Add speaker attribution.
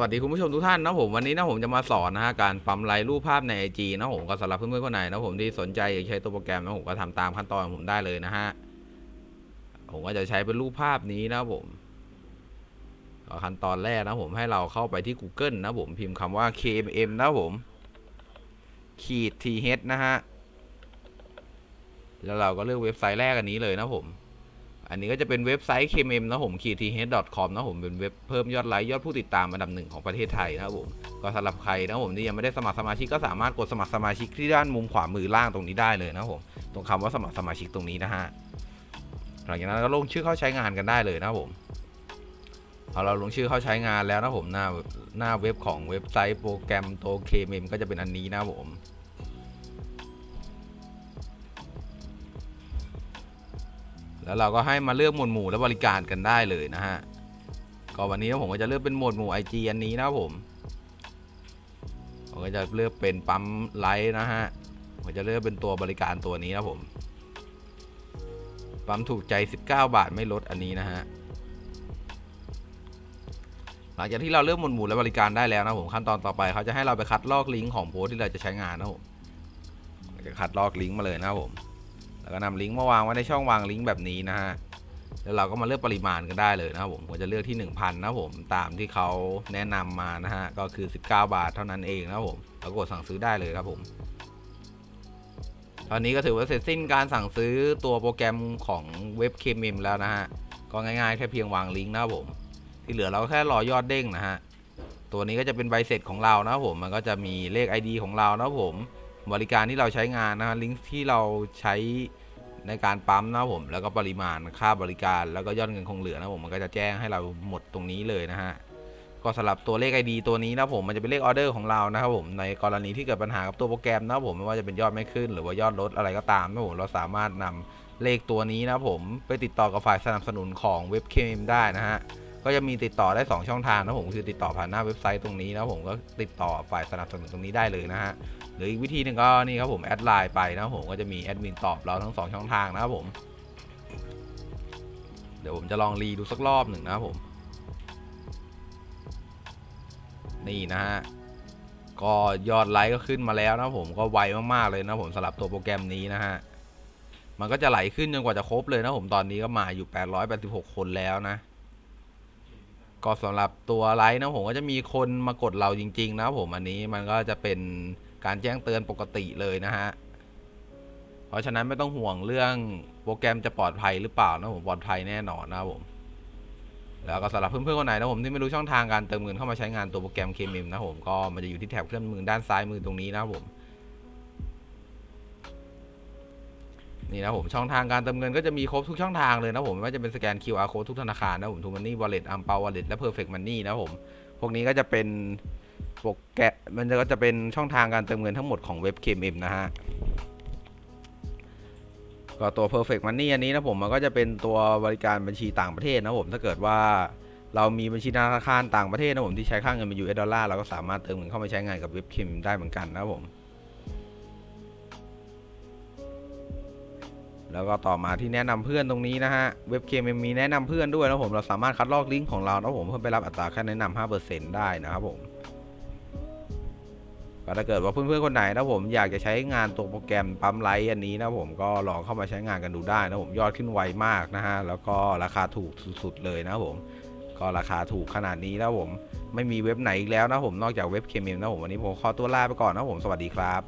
Speaker 1: วัสดีคุณผู้ชมทุกท่านนะผมวันนี้นะผมจะมาสอนนะฮะการปั๊มไลค์รูปภาพใน IG นะผมก็สำหรับเพื่อนๆคนไหนนะผมที่สนใจอยากใช้ตัวโปรแกรมนะผมก็ทำตามขั้นตอนของผมได้เลยนะฮะผมก็จะใช้เป็นรูปภาพนี้นะผมขั้นตอนแรกนะผมให้เราเข้าไปที่ Google นะผมพิมพ์คำว่า KMM นะผมขีด th นะฮะแล้วเราก็เลือกเว็บไซต์แรกอันนี้เลยนะผม อันนี้ก็จะเป็นเว็บไซต์ kmm นะผมขีด th.com นะผมเป็นเว็บเพิ่มยอดไลค์ยอดผู้ติดตามอันดับหนึ่งของประเทศไทยนะครับผมก็สำหรับใครนะผมที่ยังไม่ได้สมัครสมาชิกก็สามารถกดสมัครสมาชิกที่ด้านมุมขวามือล่างตรงนี้ได้เลยนะผมตรงคำว่าสมัครสมาชิกตรงนี้นะฮะหลังจากนั้นก็ลงชื่อเข้าใช้งานกันได้เลยนะผมพอเราลงชื่อเข้าใช้งานแล้วนะผมหน้าหน้าเว็บของเว็บไซต์โปรแกรมโตัว kmm ก็จะเป็นอันนี้นะผม แล้วเราก็ให้มาเลือกหมวดหมู่และบริการกันได้เลยนะฮะก็วันนี้ผมก็จะเลือกเป็นหมวดหมู่ IG อันนี้นะครับผมผมก็จะเลือกเป็นปั๊มไลท์นะฮะผมจะเลือกเป็นตัวบริการตัวนี้นะผมปั๊มถูกใจ 19 บาทไม่ลดอันนี้นะฮะหลังจากที่เราเลือกหมวดหมู่และบริการได้แล้วนะผมขั้นตอนต่อไปเขาจะให้เราไปคัดลอกลิงก์ของโพสที่เราจะใช้งานนะผมจะคัดลอกลิงก์มาเลยนะครับผม แล้วก็นำลิงก์มาวางไว้ในช่องวางลิงก์แบบนี้นะฮะแล้วเราก็มาเลือกปริมาณกันได้เลยนะครับผมผมจะเลือกที่ 1000นะผมตามที่เขาแนะนำมานะฮะก็คือ 19 บาทเท่านั้นเองนะครับผมแล้วกดสั่งซื้อได้เลยครับผมตอนนี้ก็ถือว่าเสร็จสิ้นการสั่งซื้อตัวโปรแกรมของเว็บ KMM แล้วนะฮะก็ง่ายๆแค่เพียงวางลิงก์นะครับผม ที่เหลือเราก็แค่รอยอดเด้งนะฮะตัวนี้ก็จะเป็นใบเสร็จของเรานะครับผมมันก็จะมีเลข ID ของเรานะครับผม บริการที่เราใช้งานนะลิงก์ที่เราใช้ในการปั๊มนะผม แล้วก็ปริมาณค่าบริการแล้วก็ยอดเงินคงเหลือนะผมมันก็จะแจ้งให้เราหมดตรงนี้เลยนะฮะก็สำหรับตัวเลข ID ตัวนี้นะผมมันจะเป็นเลขออเดอร์ของเรานะครับผมในกรณีที่เกิดปัญหากับตัวโปรแกรมนะผมไม่ว่าจะเป็นยอดไม่ขึ้น หรือว่ายอดลดอะไรก็ตามนะผมเราสามารถนำเลขตัวนี้นะผมไปติดต่อกับฝ่ายสนับสนุนของเว็บเคมได้นะฮะ ก็จะมีติดต่อได้ 2 ช่องทางนะผมคือติดต่อผ่านหน้าเว็บไซต์ตรงนี้นะผมก็ติดต่อฝ่ายสนับสนุนตรงนี้ได้เลยนะฮะหรืออีกวิธีหนึ่งก็นี่ครับผมแอดไลน์ไปนะผมก็จะมีแอดมินตอบเราทั้ง 2 ช่องทางนะครับผม เดี๋ยวผมจะลองรีดูสักรอบหนึ่งนะครับผม นี่นะฮะก็ยอดไลค์ก็ขึ้นมาแล้วนะผมก็ไวมากๆเลยนะผมสำหรับตัวโปรแกรมนี้นะฮะมันก็จะไหลขึ้นจนกว่าจะครบเลยนะผมตอนนี้ก็มาอยู่ 886 คนแล้วนะ ก็สำหรับตัวไลฟ์นะผมก็จะมีคนมากดเราจริง ๆ นะผมอันนี้มันก็จะเป็นการแจ้งเตือนปกติเลยนะฮะ เพราะฉะนั้นไม่ต้องห่วงเรื่องโปรแกรมจะปลอดภัยหรือเปล่านะผมปลอดภัยแน่นอนนะผม แล้วก็สำหรับเพื่อนๆคนไหนนะผมที่ไม่รู้ช่องทางการเติมเงินเข้ามาใช้งานตัวโปรแกรม KMM นะผมก็มันจะอยู่ที่แถบเครื่องมือด้านซ้ายมือตรงนี้นะผม นี่นะผมช่องทางการเติมเงินก็จะมีครบทุกช่องทางเลยนะผมไม่ว่าจะเป็นสแกน QR code ทุกธนาคารนะผมทูมันนี่วอลเล็ตอัมเปาวอลเล็ตและ Perfect Money นนี่นะผม พวกนี้ก็จะเป็นโปรแกรมมันก็จะเป็นช่องทางการเติมเงินทั้งหมดของเว็บ KMM นะฮะก็ตัว Perfect Money อันนี้นะผมมันก็จะเป็นตัวบริการบัญชีต่างประเทศนะผมถ้าเกิดว่าเรามีบัญชีธนาคารต่างประเทศนะผมที่ใช้ค่าเงินเป็น US ดอลลาร์เราก็สามารถเติมเงินเข้ามาใช้งานกับเว็บ KMM ได้เหมือนกันนะผม แล้วก็ต่อมาที่แนะนำเพื่อนตรงนี้นะฮะ เว็บเคมมีแนะนำเพื่อนด้วยนะผม เราสามารถคัดลอกลิงก์ของเรานะผมเพื่อไปรับอัตราค่าแนะนำ5%ได้นะครับผม ก็ถ้าเกิดว่าเพื่อนๆคนไหนนะผมอยากจะใช้งานตัวโปรแกรมปั๊มไลท์อันนี้นะผมก็ลองเข้ามาใช้งานกันดูได้นะผมยอดขึ้นไวมากนะฮะ แล้วก็ราคาถูกสุดๆเลยนะผม ก็ราคาถูกขนาดนี้นะผม ไม่มีเว็บไหนอีกแล้วนะผม นอกจากเว็บเคมนะผมวันนี้ผมขอตัวลาไปก่อนนะผม สวัสดีครับ